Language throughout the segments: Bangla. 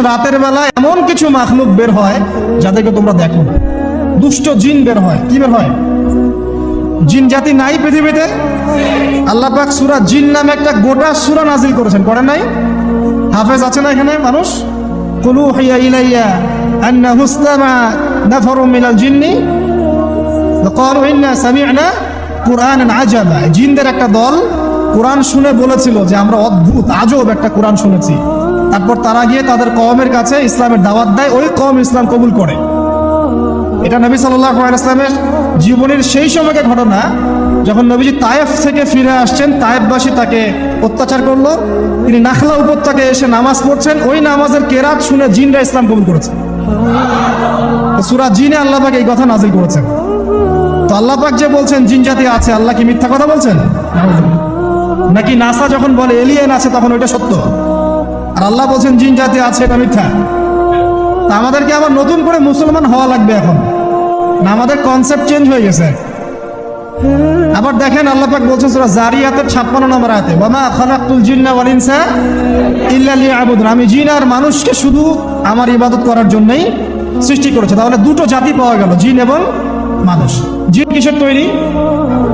রাতের বেলা এমন কিছু মাখলুক বের হয় যাদেরকে তোমরা দেখো না দুষ্ট জিন বের হয় কি বের হয় জিন জাতি নাই পৃথিবীতে আল্লাহ পাক সূরা জিন নামে একটা গোটা সূরা নাজিল করেছেন করেন নাই হাফেজ আছে না এখানে মানুষ কুলু হিয়া ইলাইয়া আন্নাহু ইসতামা নাফারুম মিনাল জিন্নি قالوا إنا سمعنا قرآنا عجبا জিনদের একটা দল কোরআন শুনে বলেছিল যে আমরা অদ্ভুত, আজব একটা কোরআন শুনেছি। তারপর তারা গিয়ে তাদের কওমের কাছে ইসলামের দাওয়াত দেয়, ওই কওম ইসলাম কবুল করে। এটা নবী সাল্লাহ জীবনের সেই সময়কে ঘটনা, যখন নবীজি তায়েফ থেকে ফিরে আসছেন, তায়েফবাসী তাকে অত্যাচার করল। তিনি নাখলা উপত্যকায় এসে নামাজ পড়ছেন, ওই নামাজের কেরাত শুনে জিনরা ইসলাম কবুল করেছে। সুরা জিনে আল্লাহ পাক এই কথা নাজিল করেছেন। তো আল্লাহ পাক যে বলছেন, জিন জাতি আছে, আল্লাহ কি মিথ্যা কথা বলছেন? নাকি নাসা যখন বলে এলিয়েন আছে তখন ওইটা সত্য? আর আল্লাহ বলছেন, জিন জাতি আছে, এটা মিথ্যা। তা আমাদেরকে আবার নতুন করে মুসলমান হওয়া লাগবে এখন। না, আমাদের কনসেপ্ট চেঞ্জ হয়ে গেছে। আবার দেখেন, আল্লাহ পাক বলছেন সূরা জারিয়াতের 56 নম্বর আয়াতে ওয়ামা খালাকতুল জিন্না ওয়াল ইনসা ইল্লা লিয়াবুদুন। আমি জিন আর মানুষকে শুধু আমার ইবাদত করার জন্যই সৃষ্টি করেছে। তাহলে দুটো জাতি পাওয়া গেল, জিন এবং মানুষ। জিন কিসের তৈরি?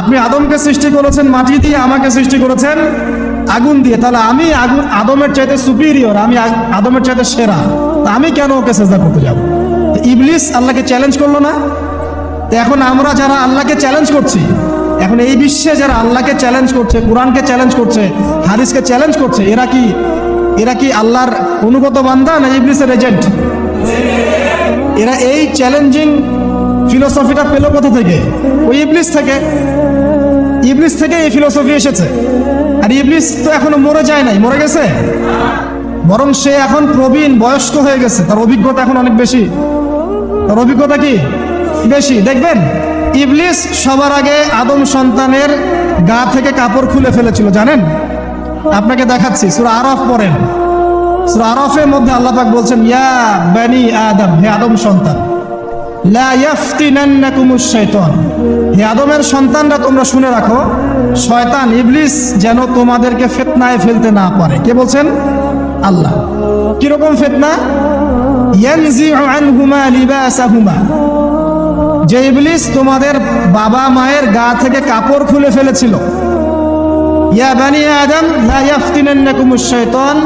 আপনি আদমকে সৃষ্টি করেছেন, মাটি দিয়ে আমাকে সৃষ্টি করেছেন, আগুন দিয়ে। তাহলে আমি আগুন, আদমের চাইতে সুপিরিয়র আমি আদমের চাইতে সেরা। তা আমি কেন ওকে সেজদা করতে যাব? ইবলিস আল্লাহকে চ্যালেঞ্জ করল না? তো এখন আমরা যারা আল্লাহকে চ্যালেঞ্জ করছি, এখন এই বিশ্বে যারা আল্লাহকে চ্যালেঞ্জ করছে, কোরআনকে চ্যালেঞ্জ করছে, হাদিসকে চ্যালেঞ্জ করছে, এরা কি এরা কি আল্লাহর অনুগত বান্দা না ইবলিসের এজেন্ট এরা এই চ্যালেঞ্জিং ফিলোসফিটা পেল কোথা থেকে? ওই ইবলিস থেকে। ইবলিস থেকে এই ফিলোসফি এসেছে। আর ইবলিস তো এখনও মরে যায় নাই। মরে গেছে? বরং সে এখন প্রবীণ, বয়স্ক হয়ে গেছে। তার অভিজ্ঞতা এখন অনেক বেশি। তার অভিজ্ঞতা কি? বেশি। দেখবেন, ইবলিস সবার আগে আদম সন্তানের গা থেকে কাপড় খুলে ফেলেছিল, জানেন? আপনাকে দেখাচ্ছি, সুরা আরফ পড়েন। সুরা আরফের মধ্যে আল্লাহ পাক বলছেন, ইয়া বানি আদম, হে আদম সন্তান। হে আদমের সন্তানরা, তোমরা শুনে রাখো, শয়তান, ইবলিস যেন তোমাদেরকে ফিতনায় ফেলতে না পারে। কে বলছেন? আল্লাহ। কীরকম ফিতনা? যে ইবলিস তোমাদের বাবা মায়ের গা থেকে কাপড় খুলে ফেলেছিল। ইয়া বানি আদম, লা ইয়াফতিনান্নাকুমুশ শাইতান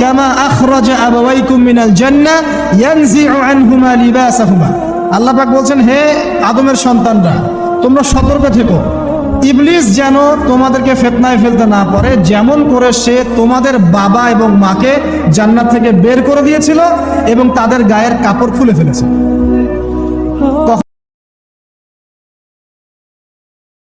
কামা আখরাজা আবাওয়াইকুম মিনাল জান্নাহ ইয়ানজিউ আনহুমা লিবাসাহুমা। আল্লাহ পাক বলছেন, হে আদমের সন্তানরা, তোমরা সতর্ক থেকো। ইবলিস যেন তোমাদেরকে ফেতনায় ফেলতে না পারে, যেমন করে সে তোমাদের বাবা এবং মাকে জান্নাত থেকে বের করে দিয়েছিল এবং তাদের গায়ের কাপড় খুলে ফেলেছে।